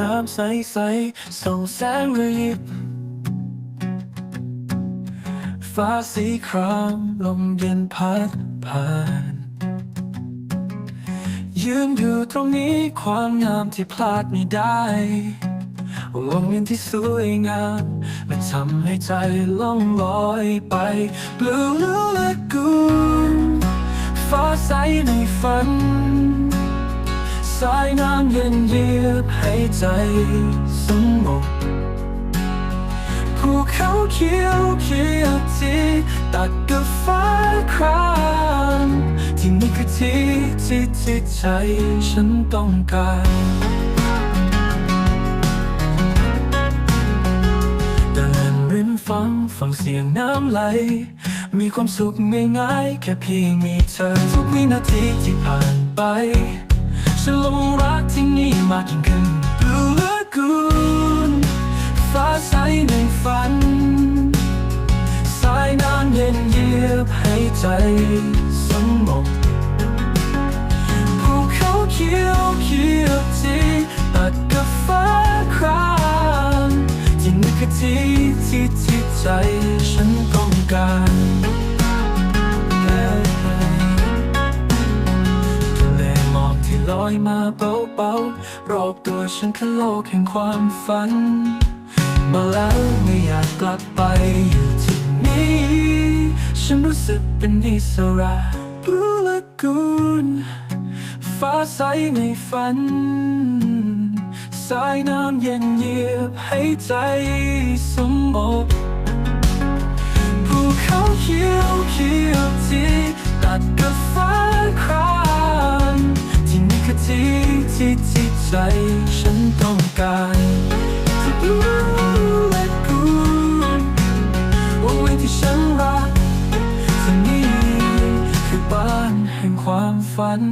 น้ำใสๆส่องแสงระยิบ ฟ้าสีครามลมเย็นพัดผ่าน ยืนอยู่ตรงนี้ความงามที่พลาดไม่ได้วงเวียนที่สวยงามมันทำให้ใจล่องลอยไป Blue Lagoon ฟ้าใสในฝัน สายน้ำเย็นเยียบให้ใจสงบภูเขาเขียวเขียวที่ตัดกับฟ้าครามที่นี่คือที่ที่ที่ใจฉันต้องการเดินริมฟังฟังเสียงน้ำไหลมีความสุขง่ายๆแค่เพียงมีเธอทุกวินาทีที่ผ่านไป ฉันลงรักที่นี่มากยิ่งขึ้น Blue Lagoon ฟ้าใสในฝัน สายน้ำเย็นเยียบให้ใจสงบภูเขาเขียวเขียวที่ตัดกับฟ้าครามที่นี่คือที่ที่ที่ใจฉันต้องการ อยมาเบาๆรอบตัวฉันคือโลกแห่งความฝัน มาแล้วไม่อยากกลับไปอยู่ที่นี่ฉันรู้สึกเป็นอิสระ Blue Lagoon ฟ้าใสในฝัน สายน้ำเย็นเยียบให้ใจสง ใจฉันต้องการ Blue Lagoon วงเวียนที่ฉันรักที่นี่คือบ้านแห่งความฝัน